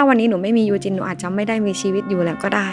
าวันนี้หนูไม่มียูจินหนูอาจจะไม่ได้มีชีวิตอยู่แล้วก็ได้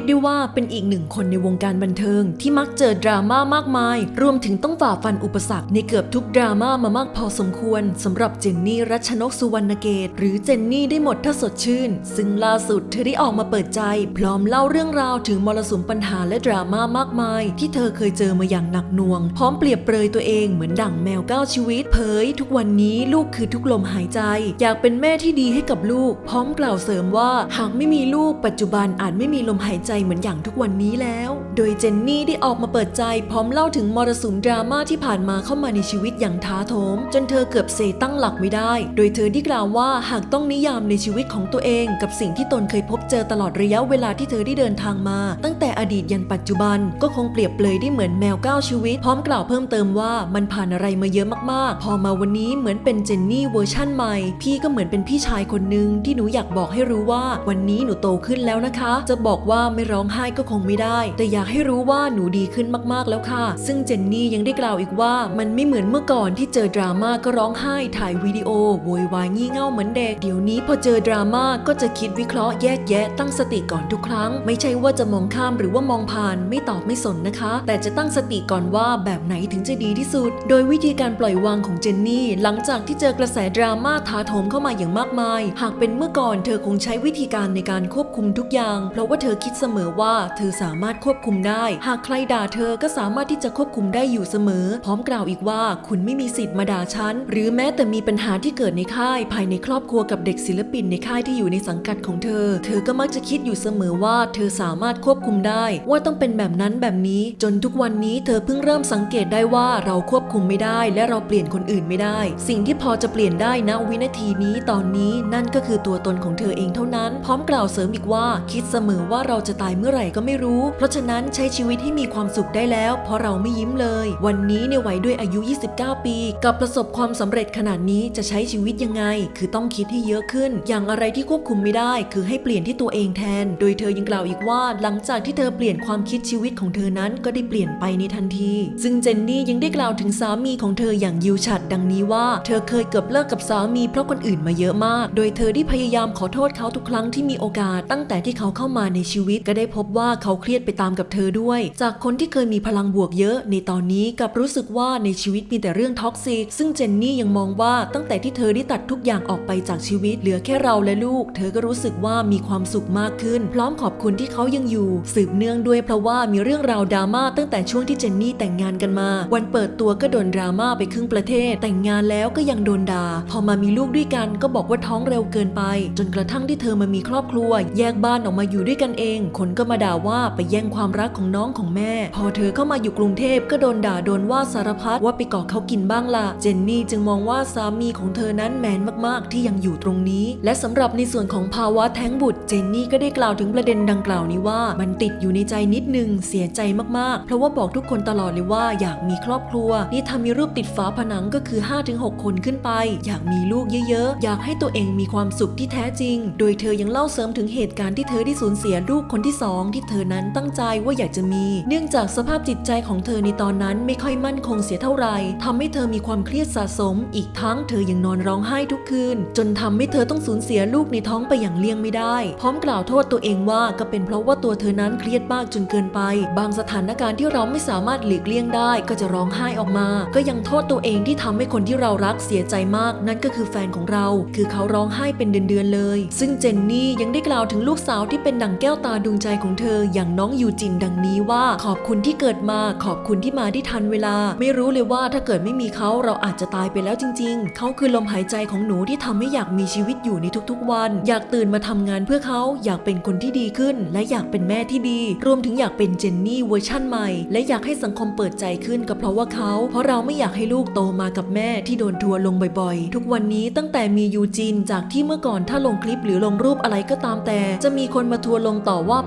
ยกได้ว่าเป็นอีกหนึ่งคนในวงการบันเทิง ที่มักเจอดราม่ามากมาย รวมถึงต้องฝ่าฟันอุปสรรคในเกือบทุกดราม่ามามากพอสมควรสำหรับเจนนี่รัชนกสุวรรณเกต หรือเจนนี่ได้หมดถ้าสดชื่น ซึ่งล่าสุดเธอได้ออกมาเปิดใจ พร้อมเล่าเรื่องราวถึงมรสุมปัญหาและดราม่ามากมาย ที่เธอเคยเจอมาอย่างหนักหน่วง พร้อมเปรียบเปรยตัวเองเหมือนดั่งแมวเก้าชีวิต เผย ทุกวันนี้ลูกคือทุกลมหายใจ อยากเป็นแม่ที่ดีให้กับลูก พร้อมกล่าวเสริมว่าหากไม่มีลูกปัจจุบันอาจไม่มีลมหายใจเหมือนอย่างทุกวันนี้แล้ว โดยเจนนี่ได้ออกมาเปิดใจพร้อมเล่าถึงมรสุมดราม่าที่ผ่านมาเข้ามาในชีวิตอย่างท้าโถม จนเธอเกือบเซตั้งหลักไม่ได้ โดยเธอได้กล่าวว่าหากต้องนิยามในชีวิตของตัวเอง กับสิ่งที่ตนเคยพบเจอตลอดระยะเวลาที่เธอได้เดินทางมา ตั้งแต่อดีตยันปัจจุบันก็คงเปรียบเปรยได้เหมือนแมวก้าวชีวิต พร้อมกล่าวเพิ่มเติมว่ามันผ่านอะไรมาเยอะมากๆ พอมาวันนี้เหมือนเป็นเจนนี่เวอร์ชั่นใหม่ พี่ก็เหมือนเป็นพี่ชายคนหนึ่งที่หนูอยากบอกให้รู้ว่า วันนี้หนูโตขึ้นแล้วนะคะ จะบอกว่าไม่ร้องไห้ก็คงไม่ได้ แต่อยากให้รู้ว่าหนูดีขึ้นมากๆแล้วค่ะ ซึ่งเจนนี่ยังได้กล่าวอีกว่า มันไม่เหมือนเมื่อก่อนที่เจอดราม่าก็ร้องไห้ถ่ายวิดีโอโวยวายงี่เง่าเหมือนเด็ก เดี๋ยวนี้พอเจอดราม่าก็จะคิดวิเคราะห์แยกแยะตั้งสติก่อนทุกครั้ง ไม่ใช่ว่าจะมองข้ามหรือว่ามองผ่านไม่ตอบไม่สนนะคะ แต่จะตั้งสติก่อนว่าแบบไหนถึงจะดีที่สุด โดยวิธีการปล่อยวางของเจนนี่ หลังจากที่เจอกระแสดราม่าถาโถมเข้ามาอย่างมากมาย หากเป็นเมื่อก่อนเธอคงใช้วิธีการในการควบคุมทุกอย่าง เพราะว่าเธอคิดเสมอว่าเธอสามารถควบคุมได้ หากใครด่าเธอก็สามารถที่จะควบคุมได้อยู่เสมอ พร้อมกล่าวอีกว่าคุณไม่มีสิทธิ์มาด่าฉัน หรือแม้แต่มีปัญหาที่เกิดในค่าย ภายในครอบครัวกับเด็กศิลปินในค่ายที่อยู่ในสังกัดของเธอ เธอก็มักจะคิดอยู่เสมอว่าเธอสามารถควบคุมได้ ว่าต้องเป็นแบบนั้นแบบนี้ จนทุกวันนี้เธอเพิ่งเริ่มสังเกตได้ว่าเราควบคุมไม่ได้ และเราเปลี่ยนคนอื่นไม่ได้ สิ่งที่พอจะเปลี่ยนได้ณวินาทีนี้ตอนนี้นั่นก็คือตัวตนของเธอเองเท่านั้น พร้อมกล่าวเสริมอีกว่า คิดเสมอว่าเราจะตายเมื่อไหร่ก็ไม่รู้ เพราะฉะนั้นใช้ชีวิตให้มีความสุขได้แล้ว เพราะเราไม่ยิ้มเลย วันนี้ในวัยด้วยอายุ 29 ปี กับประสบความสำเร็จขนาดนี้จะใช้ชีวิตยังไง คือต้องคิดให้เยอะขึ้น อย่างอะไรที่ควบคุมไม่ได้ คือให้เปลี่ยนที่ตัวเองแทน โดยเธอยังกล่าวอีกว่า หลังจากที่เธอเปลี่ยนความคิดชีวิตของเธอนั้นก็ได้เปลี่ยนไปในทันที ซึ่งเจนนี่ยังได้กล่าวถึงสามีของเธออย่างยิวฉัดดังนี้ว่า เธอเคยเกือบเลิกกับสามีเพราะคนอื่นมาเยอะมาก โดยเธอได้พยายามขอโทษเขาทุกครั้งที่มีโอกาสตั้งแต่ที่เขาเข้ามาในชีวิตก็ได้พบว่าเขาเครียดไปตามกับเธอด้วย จากคนที่เคยมีพลังบวกเยอะ ในตอนนี้กับรู้สึกว่าในชีวิตมีแต่เรื่องท็อกซิกซึ่งเจนนี่ยังมองว่าตั้งแต่ที่เธอได้ตัดทุกอย่างออกไปจากชีวิต เหลือแค่เราและลูก เธอก็รู้สึกว่ามีความสุขมากขึ้น พร้อมขอบคุณที่เขายังอยู่ สืบเนื่องด้วยเพราะว่ามีเรื่องราวดราม่าตั้งแต่ช่วงที่เจนนี่แต่งงานกันมา วันเปิดตัวก็โดนดราม่าไปครึ่งประเทศ แต่งงานแล้วก็ยังโดนด่าพอมามีลูกด้วยกันก็บอกว่าท้องเร็วเกินไป จนกระทั่งที่เธอมามีครอบครัว แยกบ้านออกมาอยู่ด้วยกันเองคนก็มาด่าว่าไปแย่งความรักของน้องของแม่ พอเธอเข้ามาอยู่กรุงเทพก็โดนด่าโดนว่าสารพัดว่าไปกาะเขากินบ้างล่ะ เจนนี่จึงมองว่าสามีของเธอนั้นแมนมากๆ ที่ยังอยู่ตรงนี้ และสำหรับในส่วนของภาวะแท้งบุตร เจนนี่ก็ได้กล่าวถึงประเด็นดังกล่าวนี้ว่า มันติดอยู่ในใจนิดนึงเสียใจมากๆ เพราะว่าบอกทุกคนตลอดเลยว่าอยากมีครอบครัว นี่ทำมีรูปติดฝาผนังก็คือ 5-6 คนขึ้นไป อยากมีลูกเยอะๆ อยากให้ตัวเองมีความสุขที่แท้จริง โดยเธอยังเล่าเสริมถึงเหตุการณ์ที่เธอได้สูญเสียลูกคนที่สองที่เธอนั้นตั้งใจว่าอยากจะมี เนื่องจากสภาพจิตใจของเธอในตอนนั้นไม่ค่อยมั่นคงเสียเท่าไหร่ทำให้เธอมีความเครียดสะสม อีกทั้งเธอยังนอนร้องไห้ทุกคืน จนทำให้เธอต้องสูญเสียลูกในท้องไปอย่างเลี่ยงไม่ได้ พร้อมกล่าวโทษตัวเองว่าก็เป็นเพราะว่าตัวเธอนั้นเครียดมากจนเกินไป บางสถานการณ์ที่เราไม่สามารถหลีกเลี่ยงได้ ก็จะร้องไห้ออกมา ก็ยังโทษตัวเองที่ทำให้คนที่เรารักเสียใจมาก นั่นก็คือแฟนของเรา คือเขาร้องไห้เป็นเดือนๆเลย ซึ่งเจนนี่ยังได้กล่าวถึงลูกสาวที่เป็นดั่งแก้วตาดวงใจของเธออย่างน้องยูจินดังนี้ว่า ขอบคุณที่เกิดมา ขอบคุณที่มาที่ทันเวลา ไม่รู้เลยว่าถ้าเกิดไม่มีเขาเราอาจจะตายไปแล้วจริง ๆ เขาคือลมหายใจของหนูที่ทำให้อยากมีชีวิตอยู่ในทุกๆวัน อยากตื่นมาทำงานเพื่อเขาอยากเป็นคนที่ดีขึ้น และอยากเป็นแม่ที่ดี รวมถึงอยากเป็นเจนนี่เวอร์ชั่นใหม่ และอยากให้สังคมเปิดใจขึ้นก็เพราะว่าเขา เพราะเราไม่อยากให้ลูกโตมากับแม่ที่โดนทัวลงบ่อยๆ ทุกวันนี้ตั้งแต่มียูจินจากที่เมื่อก่อนถ้าลงคลิปหรือลงรูปอะไรก็ตามแต่ จะมีคนมาทัวลงต่อว่า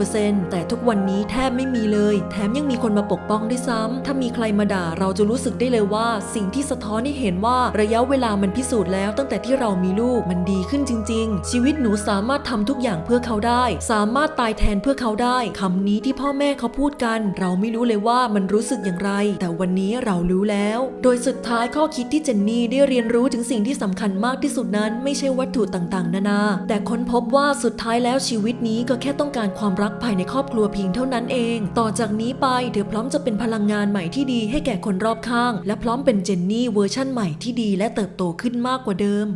80%แต่ทุกวันนี้แทบไม่มีเลย แถมยังมีคนมาปกป้องด้วยซ้ำถ้ามีใครมาด่าเราจะรู้สึกได้เลยว่า สิ่งที่สะท้อนให้เห็นว่าระยะเวลามันพิสูจน์แล้ว ตั้งแต่ที่เรามีลูกมันดีขึ้นจริง ๆ ชีวิตหนูสามารถทำทุกอย่างเพื่อเขาได้ สามารถตายแทนเพื่อเขาได้คำนี้ที่พ่อแม่เขาพูดกัน เราไม่รู้เลยว่ามันรู้สึกอย่างไร แต่วันนี้เรารู้แล้ว โดยสุดท้ายข้อคิดที่เจนนี่ได้เรียนรู้ถึงสิ่งที่สำคัญมากที่สุดนั้น ไม่ใช่วัตถุต่างๆ นานา แต่ค้นพบว่าสุดท้ายแล้วชีวิตนี้ก็แค่ต้องการความรักภายในครอบครัวเพียงเท่านั้นเอง ต่อจากนี้ไปเธอพร้อมจะเป็นพลังงานใหม่ที่ดีให้แก่คนรอบข้าง และพร้อมเป็นเจนนี่เวอร์ชั่นใหม่ที่ดีและเติบโตขึ้นมากกว่าเดิม